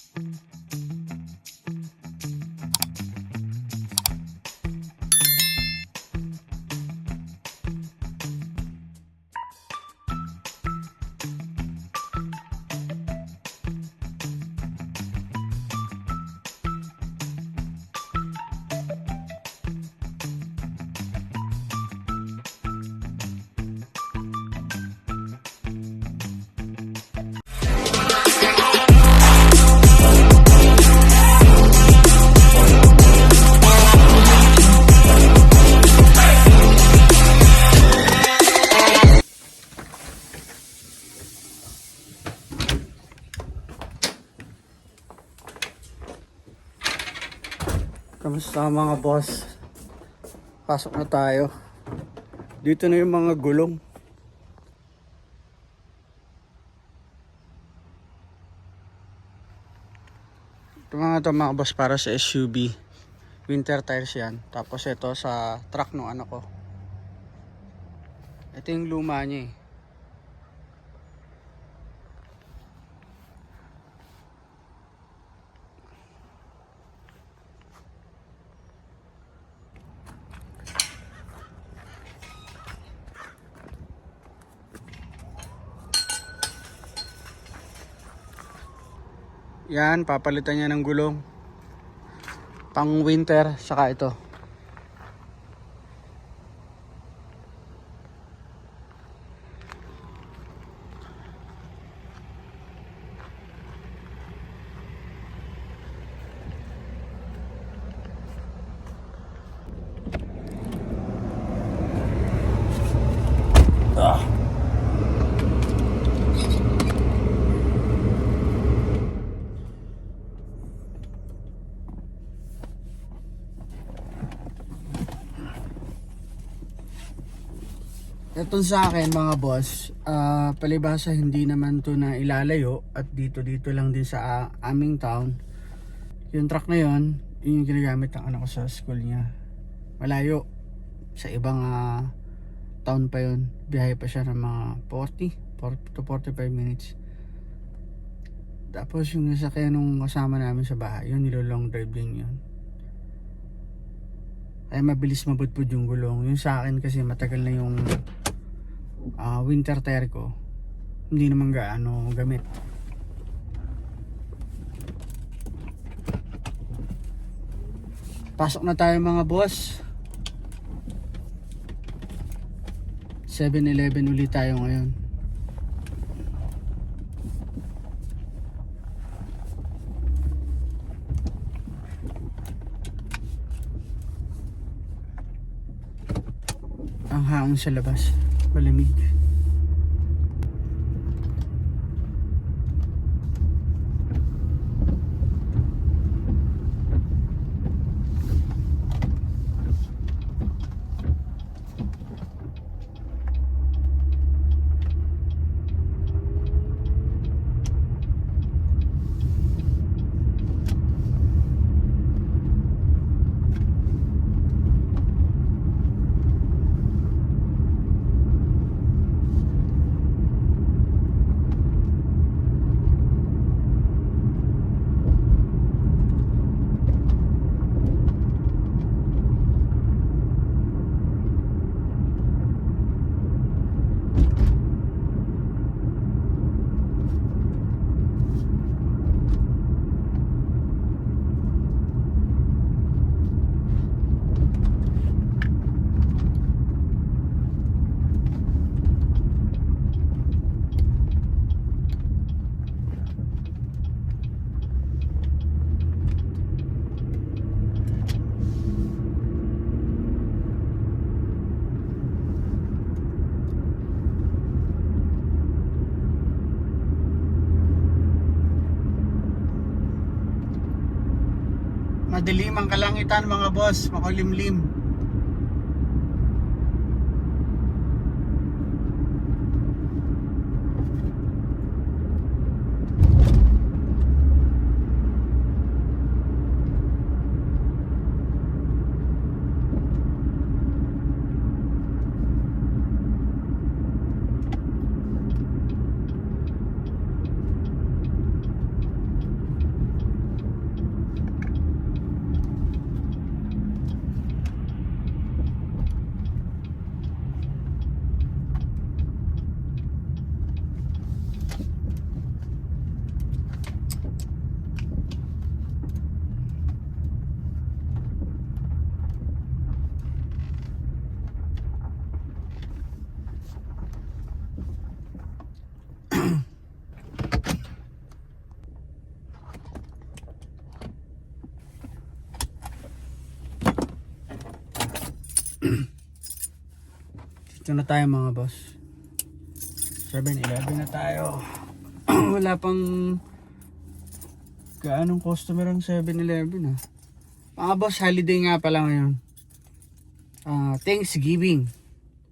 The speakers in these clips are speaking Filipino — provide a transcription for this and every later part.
Mm-hmm. Kamusta mga boss? Pasok na tayo. Dito na yung mga gulong. Ito mga to mga boss para sa SUV. Winter tires yan. Tapos ito sa truck ng anak ko. Ito yung luma niya eh. Yan, papalitan niya ng gulong. Pang winter, saka ito. Ito sa akin mga boss, ah, palibasa hindi naman to na ilalayo at dito dito lang din sa ah, aming town. Yung truck na yon, yun yung ginagamit ng anak ko sa school niya. Malayo. Sa ibang ah, town pa yon, biyahe pa siya ng mga 40, 40 to 45 minutes. Tapos yung nasakyan nung kasama namin sa bahay, yun nilolong drive din yun. Ay mabilis mabudbud yung gulong. Yung sa akin kasi matagal na yung ah, winter tire ko. Hindi naman gaano gamit. Pasok na tayo mga boss. 7-Eleven ulit tayo ngayon. Ang hangin sa labas. Polemik Madilim ang kalangitan mga boss, makulimlim. Dito na tayo mga boss. 7-Eleven na tayo. Wala pang gaanong customer ang 7-Eleven ah. Mga boss, holiday nga pala ngayon. Ah, Thanksgiving.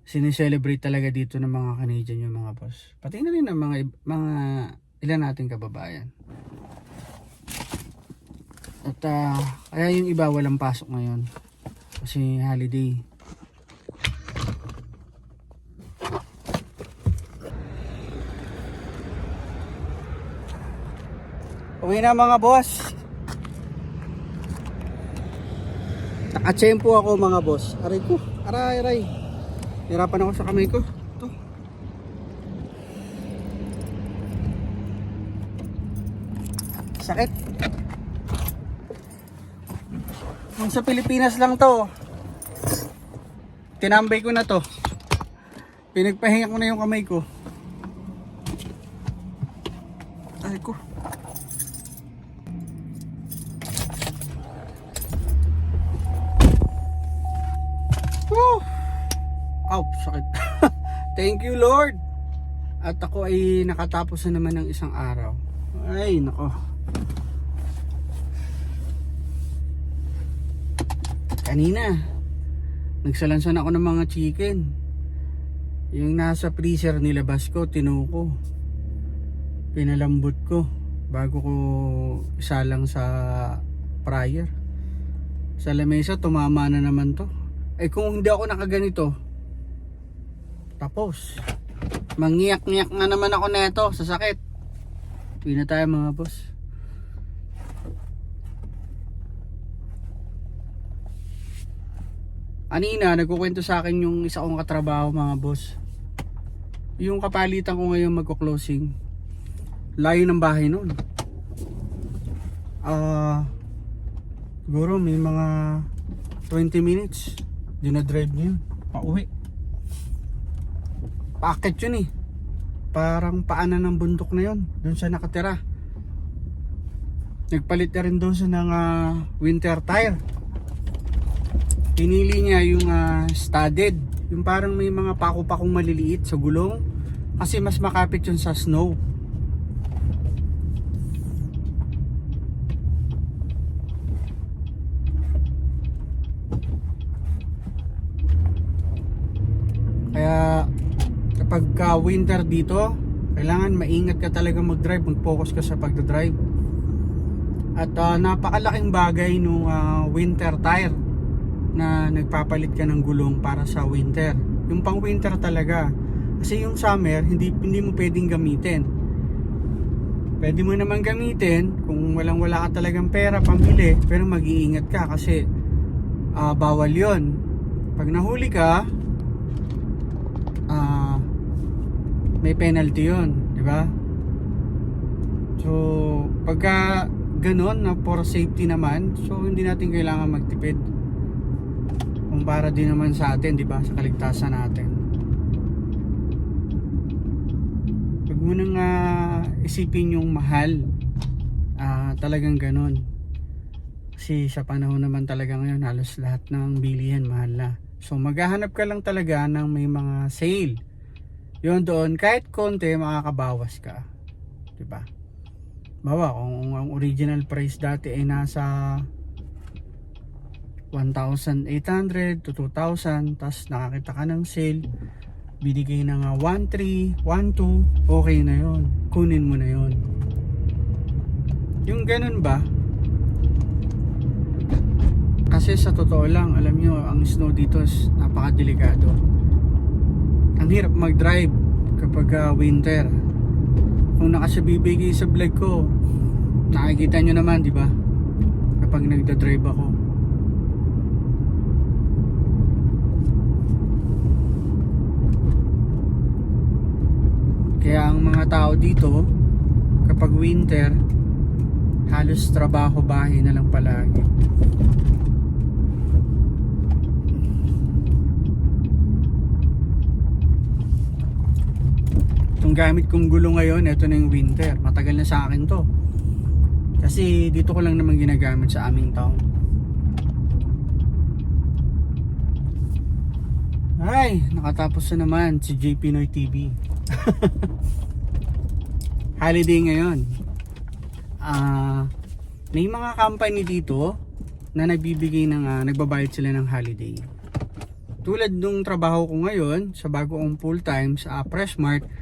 Sineselebrate talaga dito ng mga Canadian yung mga boss. Pati na rin ng mga, mga ilan nating kababayan. At ah, kaya yung iba walang pasok ngayon. Kasi holiday. Uwi na mga boss. Nakachempo ako mga boss. Aray ko. Aray, aray. Hirapan ako sa kamay ko. Ito. Sakit. Kung sa Pilipinas lang to. Tinambay ko na to. Pinagpahinga ko na yung kamay ko. Woo! Ow, sakit. Thank you, Lord. At ako ay nakatapos na naman ng isang araw. Ay, nako. Kanina, nagsalansan ako ng mga chicken. Yung nasa freezer nilabas ko, tinuko. Pinalambot ko bago ko isalang sa fryer. Sa lamesa, tumama na naman to. Eh kung hindi ako nakaganito, tapos. Mangiyak-ngiyak nga naman ako neto sa sakit. Uwi na tayo mga boss. Anina, nagkukwento sa akin yung isa kong katrabaho mga boss. Yung kapalitan ko ngayon magko-closing. Layo ng bahay noon. Ah, siguro may mga 20 minutes. Dinadrive niya yun. Pauwi. Packet yun eh. Parang paanan ng bundok na yun. Doon siya nakatira. Nagpalit na rin doon siya ng ah, winter tire. Pinili niya yung ah, studded. Yung parang may mga pako-pakong maliliit sa gulong. Kasi mas makapit yun sa snow. Kaya kapag ka winter dito, kailangan maingat ka talaga mag-drive, mag-focus ka sa pagdadrive. At ah, napakalaking bagay nung ah, winter tire na nagpapalit ka ng gulong para sa winter. Yung pang winter talaga. Kasi yung summer, hindi hindi mo pwedeng gamitin. Pwede mo naman gamitin kung walang wala ka talagang pera pambili, pero mag-iingat ka kasi ah, bawal 'yon. Pag nahuli ka, ah may penalty 'yon, di ba? So, pagka ganun na for safety naman, so hindi natin kailangan magtipid. Kung para din naman sa atin, di ba? Sa kaligtasan natin. Huwag mo nang ah, isipin yung mahal. Ah, talagang ganun. Kasi sa panahon naman talaga ngayon, halos lahat ng bilihan mahal na. So maghahanap ka lang talaga ng may mga sale. Yun doon, kahit konti, makakabawas ka. 'Di ba? Bawa, kung ang original price dati ay nasa 1,800 to 2,000, tapos nakakita ka ng sale, binigay na nga 1,300, 1,200, okay na yon Kunin mo na yon Yung ganun ba, kasi sa totoo lang, alam nyo, ang snow dito is napakadelikado. Ang hirap mag-drive kapag ah, winter. Kung nakasabibigay sa vlog ko, nakikita nyo naman, di ba? Kapag nagda-drive ako. Kaya ang mga tao dito, kapag winter, halos trabaho bahay na lang palagi. Itong gamit kong gulo ngayon, ito na yung winter. Matagal na sa akin to. Kasi dito ko lang naman ginagamit sa aming town. Ay, nakatapos na naman si JP Noy TV. Holiday ngayon. Ah, may mga company dito na nagbibigay ng ah, nagbabayad sila ng holiday. Tulad nung trabaho ko ngayon sa bago kong full time sa uh, Freshmart,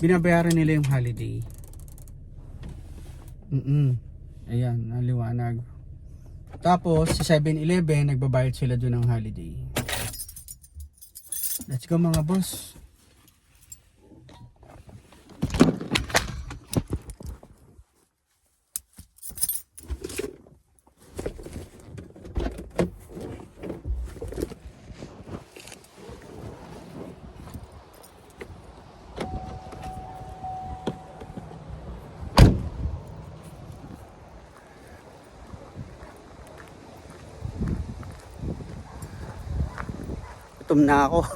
binabayaran nila yung holiday. Mm. Ayan, naliwanag. Tapos sa 7-Eleven, nagbabayad sila doon ng holiday. Let's go mga boss. Gutom na ako.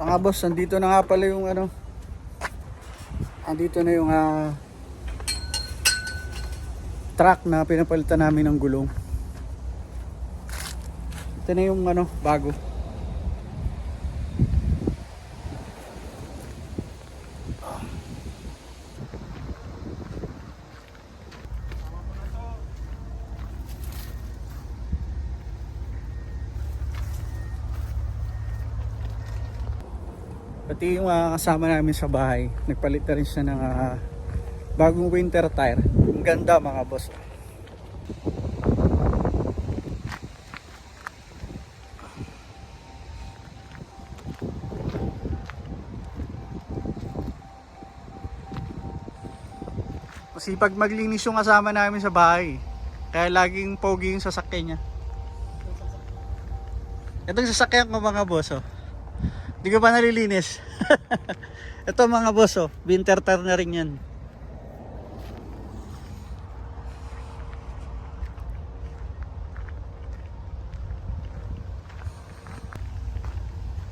Mga boss, nandito na nga pala yung ano. Andito na yung ah, truck na pinapalitan namin ng gulong. Ito na yung ano, bago. Pati yung mga kasama namin sa bahay, nagpalit na rin siya ng ah, bagong winter tire. Ganda mga boss. Masipag maglinis yung kasama namin sa bahay. Kaya laging pogi yung sasakyan niya. Itong sasakyan ko mga boss oh. Hindi ko pa nalilinis. Ito mga boss oh, winter tire na rin yan.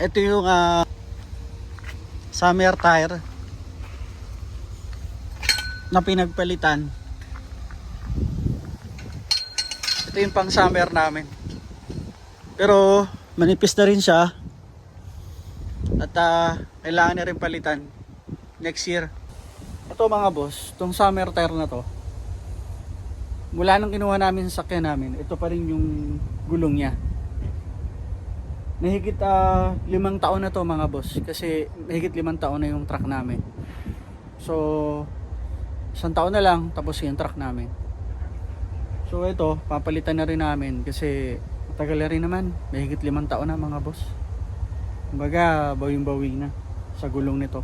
Ito yung ah, summer tire na pinagpalitan. Ito yung pang summer namin. Pero manipis na rin siya. At ah, kailangan na rin palitan next year. Ito mga boss, itong summer tire na to. Mula nung kinuha namin sa sakyan namin, ito pa rin yung gulong niya. Nahigit ah, limang taon na to mga boss kasi nahigit limang taon na yung truck namin. So, isang taon na lang tapos yung truck namin. So ito, papalitan na rin namin kasi matagal na rin naman. Mahigit limang taon na mga boss. Kumbaga, bawing-bawi na sa gulong nito.